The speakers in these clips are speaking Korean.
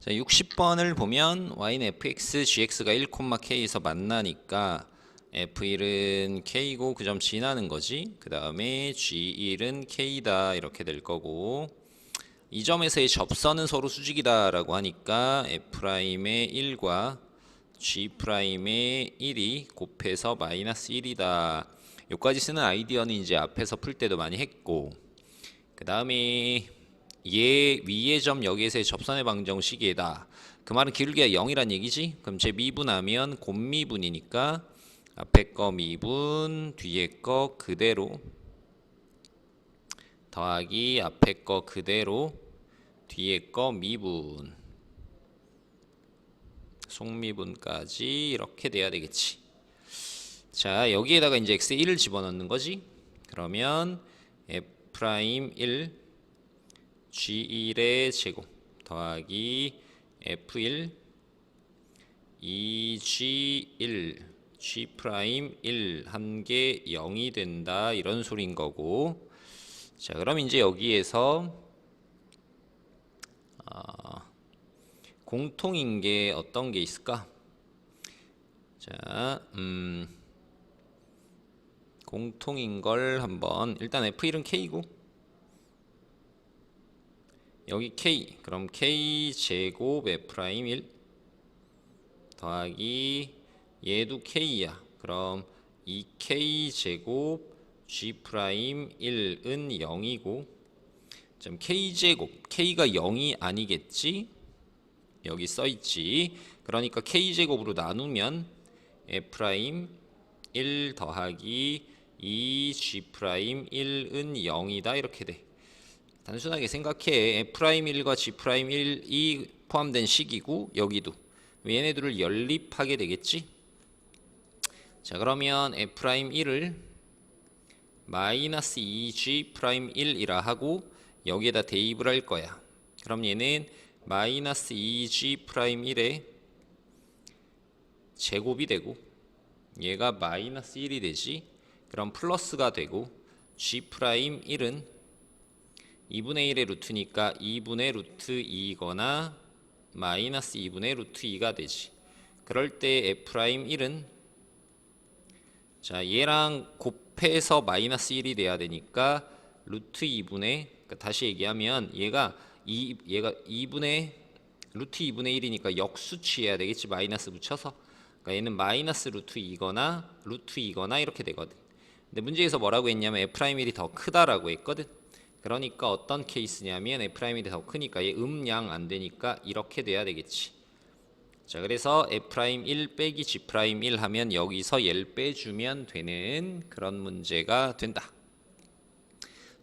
자, 60번을 보면 y는 fx, gx가 1,k에서 만나니까 f1은 k고 그 점 지나는 거지. 그 다음에 g1은 k다 이렇게 될 거고 이 점에서의 접선은 서로 수직이다 라고 하니까 f'의 1과 g'의 1이 곱해서 마이너스 1이다. 여기까지 쓰는 아이디어는 이제 앞에서 풀 때도 많이 했고 그 다음에 얘 위의 점 여기에서의 접선의 방정식이다. 그 말은 기울기가 0이란 얘기지? 그럼 제 미분하면 곱미분이니까 앞에 거 미분, 뒤에 거 그대로 더하기 앞에 거 그대로 뒤에 거 미분 속미분까지 이렇게 돼야 되겠지. 자 여기에다가 이제 x에 1을 집어넣는 거지. 그러면 f'1 g1의 제곱 더하기 f1 2g1 g'1 한 개 0이 된다 이런 소린 거고. 자 그럼 이제 여기에서 아, 공통인 게 어떤 게 있을까? 자 음, 공통인 걸 한번 일단 f1은 k고 여기 k. 그럼 k 제곱 f'1 1 더하기 얘도 k야. 그럼 2k 제곱 g'1은 0이고 점 k 제곱 k가 0이 아니겠지? 여기 써 있지. 그러니까 k 제곱으로 나누면 f'1 더하기 2g'1은 0이다. 이렇게 돼 단순하게 생각해. F'1과 G'1이 포함된 식이고 여기도. 얘네 들을 연립하게 되겠지? 자 그러면 F'1을 마이너스 2G'1이라 하고 여기에다 대입을 할 거야. 그럼 얘는 마이너스 2G'1의 제곱이 되고 얘가 마이너스 1이 되지? 그럼 플러스가 되고 G'1은 2분의 1의 루트니까 2분의 루트 2거나 마이너스 2분의 루트 2가 되지. 그럴 때 F'1은 자 얘랑 곱해서 마이너스 1이 돼야 되니까 루트 2분의 그러니까 다시 얘기하면 얘가 2 얘가 2분의 루트 2분의 1이니까 역수치해야 되겠지 마이너스 붙여서 그러니까 얘는 마이너스 루트 2거나 루트 2거나 이렇게 되거든. 근데 문제에서 뭐라고 했냐면 F'1이 더 크다라고 했거든. 그러니까 어떤 케이스냐면 F'이 더 크니까 얘 음양 안 되니까 이렇게 돼야 되겠지. 자, 그래서 F'1 빼기 G'1 하면 여기서 얘를 빼주면 되는 그런 문제가 된다.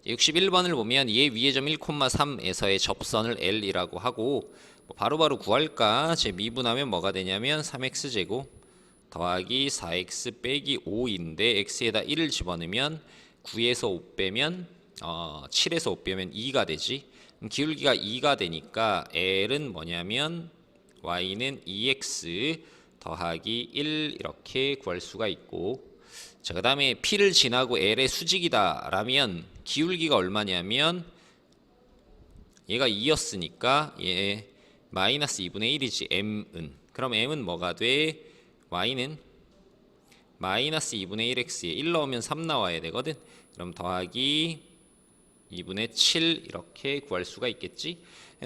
61번을 보면 얘 위의 점 1,3에서의 접선을 L이라고 하고 뭐 바로 바로 구할까? 제 미분하면 뭐가 되냐면 3x 제곱 더하기 4x 빼기 5인데 x에다 1을 집어넣으면 9에서 5 빼면 어, 7에서 5 빼면 2가 되지. 기울기가 2가 되니까 L은 뭐냐면 Y는 2X 더하기 1 이렇게 구할 수가 있고 자, 그 다음에 P를 지나고 L의 수직이다 라면 기울기가 얼마냐면 얘가 2였으니까 얘 마이너스 2분의 1이지 M은 그럼 M은 뭐가 돼? Y는 마이너스 2분의 1X에 1 넣으면 3 나와야 되거든 그럼 더하기 2분의 7 이렇게 구할 수가 있겠지.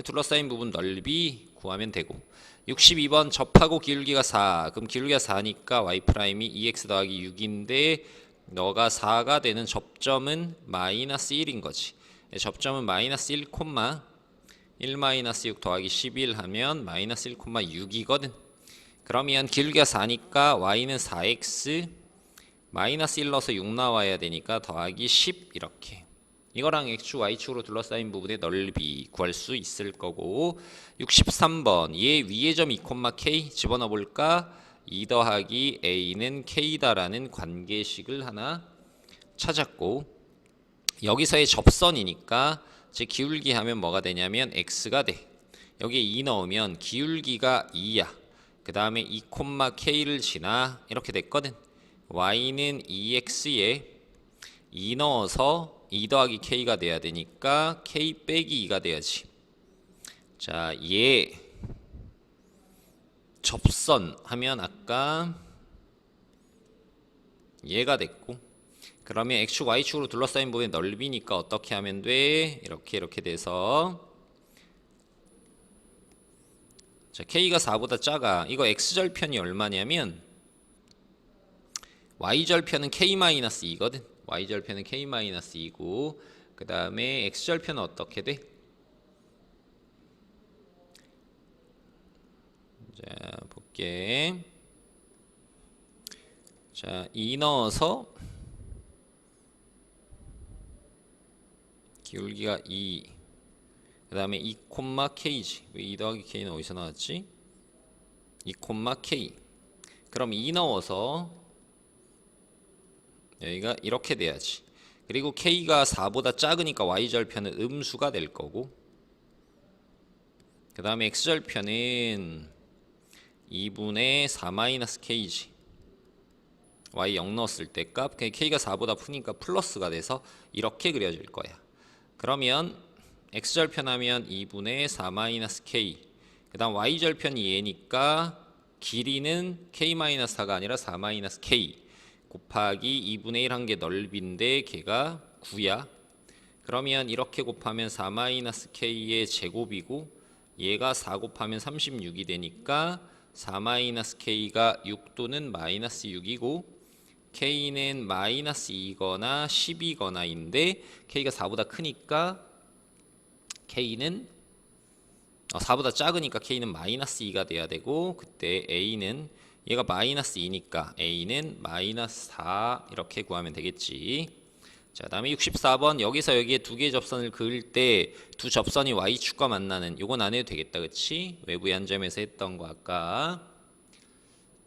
둘러싸인 부분 넓이 구하면 되고 62번 접하고 기울기가 4 그럼 기울기가 4니까 y''이 2x 더하기 6인데 너가 4가 되는 접점은 마이너스 1인 거지. 접점은 마이너스 1, 1 마이너스 6 더하기 11 하면 마이너스 1, 6이거든. 그러면 기울기가 4니까 y는 4x 마이너스 1 넣어서 6 나와야 되니까 더하기 10 이렇게 이거랑 x축, y축으로 둘러싸인 부분의 넓이 구할 수 있을 거고 63번. 얘 위의 점 2,k 집어넣어 볼까? 2 더하기 a는 k다라는 관계식을 하나 찾았고 여기서의 접선이니까 제 기울기 하면 뭐가 되냐면 x가 돼. 여기에 2 넣으면 기울기가 2야. 그 다음에 2,k를 지나 이렇게 됐거든. Y는 2x에 2 넣어서 2 더하기 k가 돼야 되니까 k 빼기 2가 돼야지. 자, 얘 접선 하면 아까 얘가 됐고 그러면 x축 y축으로 둘러싸인 부분의 넓이니까 어떻게 하면 돼? 이렇게 이렇게 돼서 자 k가 4보다 작아 이거 x절편이 얼마냐면 y절편은 k-2거든 y절편은 k-2고 그 다음에 x절편은 어떻게 돼? 자 볼게 자, 2 넣어서 기울기가 2. 그 다음에 2 콤마 k지. 왜2 더하기 k는 어디서 나왔지? 2 콤마 k. 그럼 2 넣어서 여기가 이렇게 돼야지. 그리고 k가 4보다 작으니까 y절편은 음수가 될 거고. 그 다음에 x절편은 2분의 4-k지. y 0 넣었을 때 값, k가 4보다 크니까 플러스가 돼서 이렇게 그려질 거야. 그러면 x절편 하면 2분의 4-k. 그 다음 y절편이 얘니까 길이는 k-4가 아니라 4-k 곱하기 2분의 1 한 게 넓인데 걔가 9야. 그러면 이렇게 곱하면 4-k의 제곱이고 얘가 4 곱하면 36이 되니까 4-k가 6 또는 마이너스 6이고 k는 마이너스 2거나 10이거나인데 k가 4보다 크니까 k는 어, 4보다 작으니까 k는 마이너스 2가 돼야 되고 그때 a는 얘가 마이너스 2니까 a는 마이너스 4 이렇게 구하면 되겠지. 자, 다음에 64번 여기서 여기에 두 개의 접선을 그을 때 두 접선이 y축과 만나는 요건 안 해도 되겠다. 그치? 외부의 한 점에서 했던 거 아까.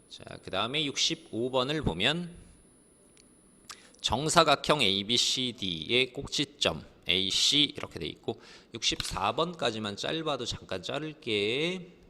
자, 그 다음에 65번을 보면 정사각형 ABCD의 꼭지점 AC 이렇게 돼 있고 64번까지만 짧아도 잠깐 자를게.